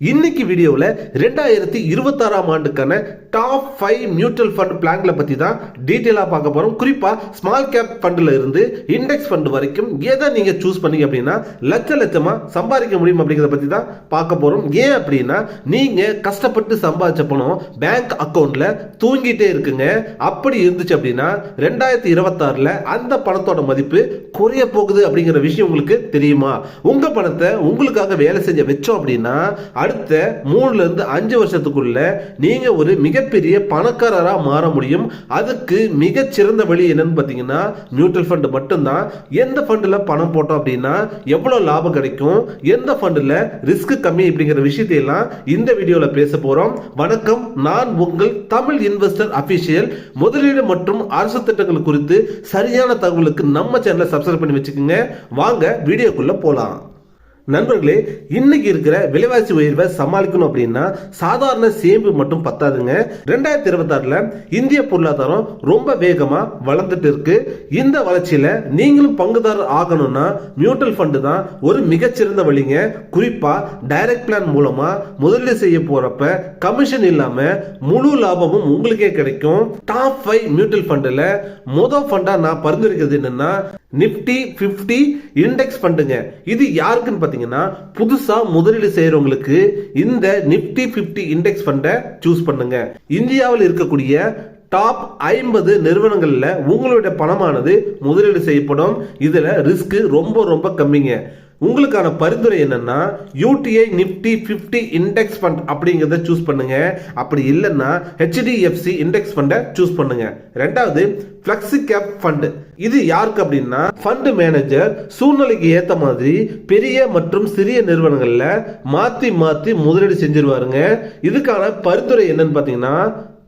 இன்னைக்கு வீடியோவில் ரெண்டாயிரத்தி இருபத்தாறாம் ஆண்டுக்கான டாப் ஃபைவ் மியூச்சுவல் ஃபண்ட் பிளான்களை பற்றி தான் டீட்டெயிலாக பார்க்க போகிறோம் குறிப்பாக ஸ்மால் கேப் ஃபண்டில் இருந்து இண்டெக்ஸ் ஃபண்ட் வரைக்கும் எதை நீங்கள் சூஸ் பண்ணீங்க அப்படின்னா லட்ச லட்சமாக சம்பாதிக்க முடியும் அப்படிங்கிறத பற்றி தான் பார்க்க போகிறோம் ஏன் அப்படின்னா நீங்கள் கஷ்டப்பட்டு சம்பாதிச்ச பணம் பேங்க் அக்கௌண்ட்டில் தூங்கிட்டே இருக்குங்க. அப்படி இருந்துச்சு அப்படின்னா ரெண்டாயிரத்தி இருபத்தாறில் அந்த பணத்தோட மதிப்பு குறைய போகுது அப்படிங்கிற விஷயம் உங்களுக்கு தெரியுமா? உங்கள் பணத்தை உங்களுக்காக வேலை செஞ்ச வச்சோம் அப்படின்னா அடுத்த மூணுல இருந்து அஞ்சு வருஷத்துக்குள்ள நீங்க ஒரு மிகப்பெரிய பணக்காரரா மாற முடியும். அதுக்கு மிகச்சிறந்த வழி என்னன்னு பாத்தீங்கன்னா மியூச்சுவல் ஃபண்ட் மட்டும்தான். எந்த ஃபண்டில் பணம் போட்டோம் அப்படின்னா எவ்வளவு லாபம் கிடைக்கும்? எந்த ஃபண்டில் ரிஸ்க் கம்மி அப்படிங்கிற விஷயத்தையெல்லாம் இந்த வீடியோல பேச போறோம். வணக்கம் நான் உங்கள் தமிழ் இன்வெஸ்டர் அபிஷியல் முதலீடு மற்றும் அரசு திட்டங்கள் குறித்து சரியான தகவலுக்கு நம்ம சேனலை சப்ஸ்கிரைப் பண்ணி வச்சுக்கோங்க. வாங்க வீடியோக்குள்ள போலாம். நண்பர்களே இன்னைக்கு இருக்கிற விலைவாசி உயர்வை சமாளிக்கணும் அப்படின்னா சாதாரண சேம்பு மட்டும் பத்தாதுங்க. ரெண்டாயிரத்தி இருபத்தாறுல இந்திய பொருளாதாரம் ரொம்ப வேகமா வளர்ந்துட்டு இருக்கு. இந்த வளர்ச்சியில நீங்களும் பங்குதாரர் ஆகணும்னா மியூட்டல் ஃபண்டு தான் ஒரு மிகச்சிறந்த வழிங்க. குறிப்பா டைரக்ட் பிளான் மூலமா முதலீடு செய்ய போறப்ப கமிஷன் இல்லாம முழு லாபமும் உங்களுக்கே கிடைக்கும். டாப் ஃபைவ் மியூட்டல் ஃபண்டுல முதல் ஃபண்டா நான் பரிந்துரைக்கிறது என்னன்னா நிப்டி ஃபிஃப்டி இண்டெக்ஸ் ஃபண்டுங்க இது யாருக்குன்னு பார்த்தீங்கன்னா புதுசாக முதலீடு செய்கிறவங்களுக்கு இந்த நிப்டி ஃபிஃப்டி இண்டெக்ஸ் ஃபண்டை சூஸ் பண்ணுங்க. இந்தியாவில் இருக்கக்கூடிய டாப் ஐம்பது நிறுவனங்களில் உங்களுடைய பணமானது முதலீடு செய்யப்படும். இதில் ரிஸ்க்கு ரொம்ப ரொம்ப கம்மிங்க. உங்களுக்கான பரிந்துரை என்னன்னா UTI Nifty fifty index fund அப்படிங்கிறத சூஸ் பண்ணுங்க. அப்படி இல்லைன்னா ஹெச்டிஎஃப்சி இண்டெக்ஸ் ஃபண்டை சூஸ் பண்ணுங்க. ரெண்டாவது ஃபிளக்ஸி கேப் ஃபண்டு இது யாருக்கு அப்படின்னா ஃபண்ட் மேனேஜர் சூழ்நிலைக்கு ஏற்ற மாதிரி பெரிய மற்றும் சிறிய நிறுவனங்களில் மாற்றி மாற்றி முதலீடு செஞ்சிருவாருங்க. இதுக்கான பரிந்துரை என்னன்னு பார்த்தீங்கன்னா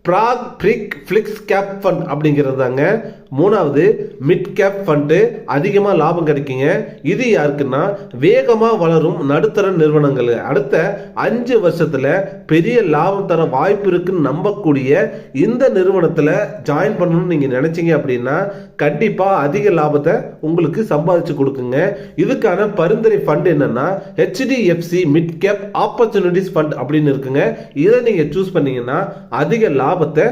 Parag Parikh flexi cap fund அப்படிங்கிறது தாங்க மூணாவது மிட் கேப் ஃபண்டு அதிகமாக லாபம் கிடைக்குங்க. இது யாருக்குன்னா வேகமாக வளரும் நடுத்தர நிறுவனங்கள். அடுத்த அஞ்சு வருஷத்தில் பெரிய லாபம் தர வாய்ப்பு இருக்குன்னு நம்பக்கூடிய இந்த நிறுவனத்தில் ஜாயின் பண்ணணும்னு நீங்கள் நினச்சிங்க அப்படின்னா கண்டிப்பாக அதிக லாபத்தை உங்களுக்கு சம்பாதிச்சு கொடுக்குங்க. இதுக்கான பரிந்துரை ஃபண்ட் என்னென்னா HDFC mid cap opportunities fund அப்படின்னு இருக்குங்க. இதை நீங்கள் சூஸ் பண்ணீங்கன்னா அதிக லாபத்தை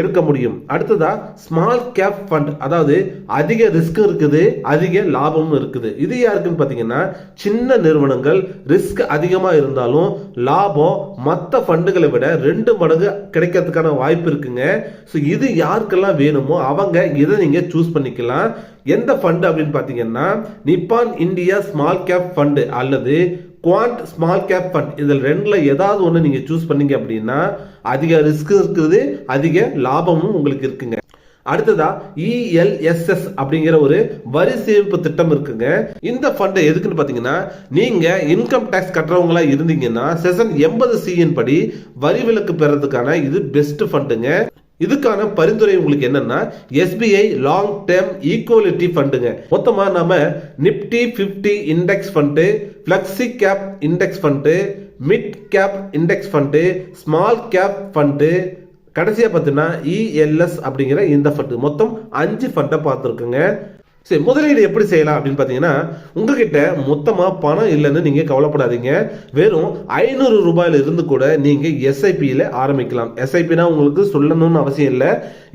எடுக்க முடியும். அடுத்ததா ஸ்மால் கேப் ஃபண்ட் அதாவது அதிக ரிஸ்க் இருக்குது அதிக லாபமும் இருக்குது. இது யாருக்குன்னு பார்த்தீங்கன்னா சின்ன நிறுவனங்கள் ரிஸ்க் அதிகமாக இருந்தாலும் லாபம் மற்ற ஃபண்டுகளை விட ரெண்டு மடங்கு கிடைக்கிறதுக்கான வாய்ப்பு இருக்குங்க. ஸோ இது யாருக்கெல்லாம் வேணுமோ அவங்க இதை நீங்கள் சூஸ் பண்ணிக்கலாம். எந்த ஃபண்டு அப்படின்னு பார்த்தீங்கன்னா Nippon India small cap fund அல்லது குவாண்ட் ஸ்மால் கேப் ஃபண்ட் இதில் ரெண்டில் ஏதாவது ஒன்று நீங்கள் சூஸ் பண்ணீங்க அப்படின்னா அதிக ரிஸ்க் இருக்குது அதிக லாபமும் உங்களுக்கு இருக்குங்க. அடுத்ததா இஎல்எஸ்எஸ் அப்படிங்கிற ஒரு வரி சேமிப்பு திட்டம் இருக்குங்க. இந்த ஃபண்டை எதுக்குன்னு பார்த்தீங்கன்னா நீங்க இன்கம் டேக்ஸ் கட்டுறவங்களா இருந்தீங்கன்னா செஷன் எண்பது சியின் படி வரி விலக்கு பெறதுக்கான இது பெஸ்ட் ஃபண்டுங்க இதுக்கான பரிந்துரை உங்களுக்கு என்னன்னா எஸ்பிஐ லாங் டேர்ம் ஈக்குவலிட்டி ஃபண்டுங்க மொத்தமா நம்ம Nifty fifty index fund flexi cap index fund mid cap index fund small cap fund கடைசியாக பார்த்தீங்கன்னா இஎல்எஸ் அப்படிங்கிற இந்த ஃபண்டு மொத்தம் அஞ்சு ஃபண்டை பார்த்துருக்குங்க. சரி முதலீடு எப்படி செய்யலாம் அப்படின்னு பார்த்தீங்கன்னா உங்ககிட்ட மொத்தமாக பணம் இல்லைன்னு நீங்கள் கவலைப்படாதீங்க. வெறும் ஐநூறு ரூபாயில இருந்து கூட நீங்கள் எஸ்ஐபியில் ஆரம்பிக்கலாம். எஸ்ஐபினா உங்களுக்கு சொல்லணும்னு அவசியம் இல்லை.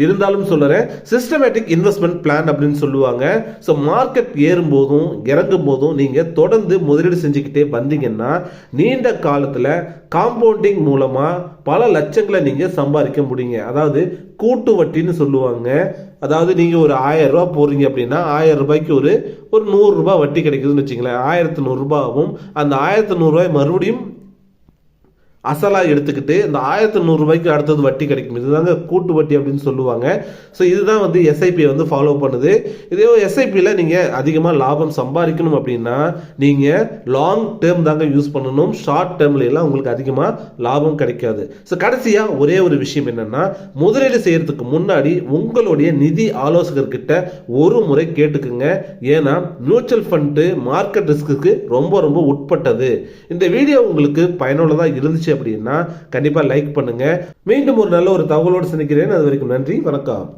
இருந்தாலும் சொல்லுறேன் சிஸ்டமேட்டிக் இன்வெஸ்ட்மெண்ட் பிளான் அப்படின்னு சொல்லுவாங்க. ஸோ மார்க்கெட் ஏறும் போதும் இறங்கும் போதும் நீங்கள் தொடர்ந்து முதலீடு செஞ்சுக்கிட்டே வந்தீங்கன்னா நீண்ட காலத்தில் காம்பவுண்டிங் மூலமாக பல லட்சங்களை நீங்கள் சம்பாதிக்க முடியுங்க. அதாவது கூட்டு வட்டின்னு சொல்லுவாங்க. அதாவது நீங்கள் ஒரு ஆயிரம் ரூபாய் போடுறீங்க அப்படின்னா ஆயிரம் ரூபாய்க்கு ஒரு ஒரு நூறுரூபா வட்டி கிடைக்குதுன்னு வச்சுங்களேன் ஆயிரத்து நூறுரூபாவும் அந்த ஆயிரத்தி நூறுரூவாய் மறுபடியும் அசலாக எடுத்துக்கிட்டு இந்த ஆயிரத்தி நூறுரூபாய்க்கு அடுத்தது வட்டி கிடைக்கும். இதுதாங்க கூட்டு வட்டி அப்படின்னு சொல்லுவாங்க. ஸோ இதுதான் வந்து எஸ்ஐபியை வந்து ஃபாலோ பண்ணுது. இதே எஸ்ஐபியில் நீங்கள் அதிகமாக லாபம் சம்பாதிக்கணும் அப்படின்னா நீங்கள் லாங் டேர்ம் தாங்க யூஸ் பண்ணணும். ஷார்ட் டேர்ம்லாம் உங்களுக்கு அதிகமாக லாபம் கிடைக்காது. ஸோ கடைசியாக ஒரே ஒரு விஷயம் என்னன்னா முதலீடு செய்கிறதுக்கு முன்னாடி உங்களுடைய நிதி ஆலோசகர்கிட்ட ஒரு முறை கேட்டுக்குங்க. ஏன்னா மியூச்சுவல் ஃபண்டு மார்க்கெட் ரிஸ்க்கு ரொம்ப ரொம்ப உட்பட்டது. இந்த வீடியோ உங்களுக்கு பயனுள்ளதாக இருந்துச்சு அப்படின்னா கண்டிப்பாக லைக் பண்ணுங்க. மீண்டும் ஒரு நல்ல ஒரு தகவலோடு சந்திக்கிறேன். அது வரைக்கும் நன்றி வணக்கம்.